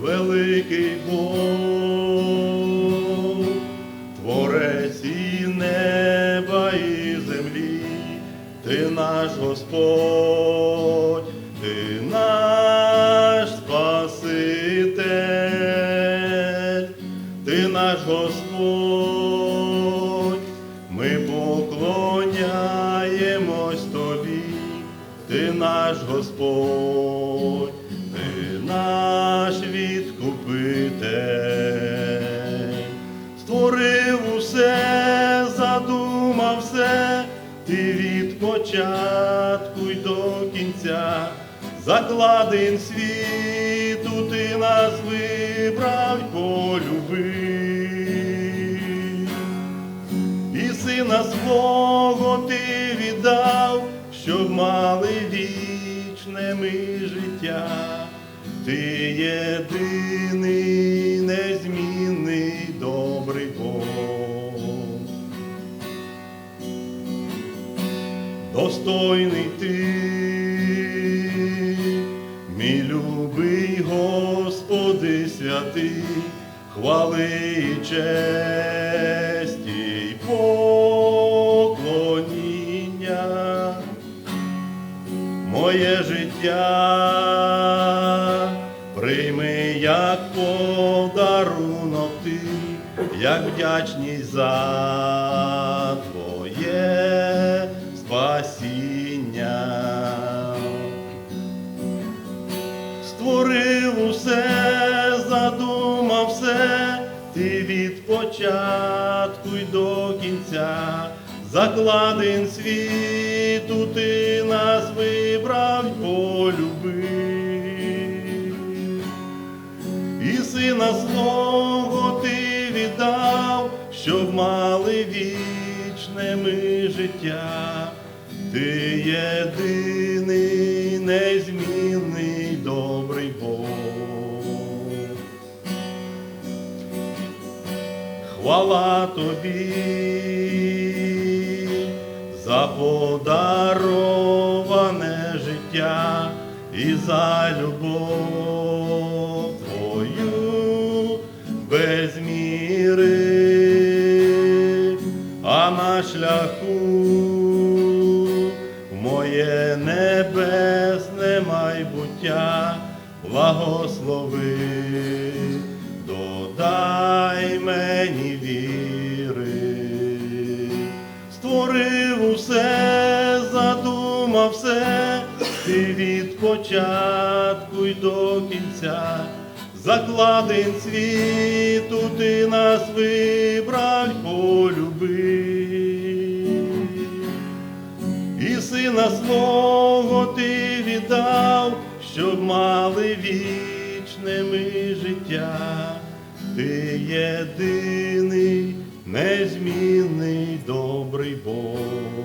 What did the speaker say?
великий Бог, творець і неба і землі, ти наш Господь, ти наш Спаситель, ти наш Господь, ми поклоняємось тобі, ти наш Господь, усе, задумав все, ти від початку й до кінця, закладин світу, ти нас вибрав полюбив. І сина свого ти віддав, щоб мали вічне ми життя. Ти єдиний Достойний ти, мій любий Господи святий, хвали і честі й поклоніння, моє життя прийми як подарунок ти, як вдячність за створив усе, задумав все, ти від початку й до кінця, закладин світу, ти нас вибрав й полюбив. І сина свого ти віддав, щоб мали вічне ми життя. Ти єдиний Хвала тобі за подароване життя і за любов твою без міри, а на шляху моє небесне майбуття благослови, додай мені віри, створив усе, задумав все, ти від початку й до кінця. Закладин світу ти нас вибрав полюбив. І сина свого ти віддав, щоб мали вічне ми життя. Єдиний незмінний добрий Бог.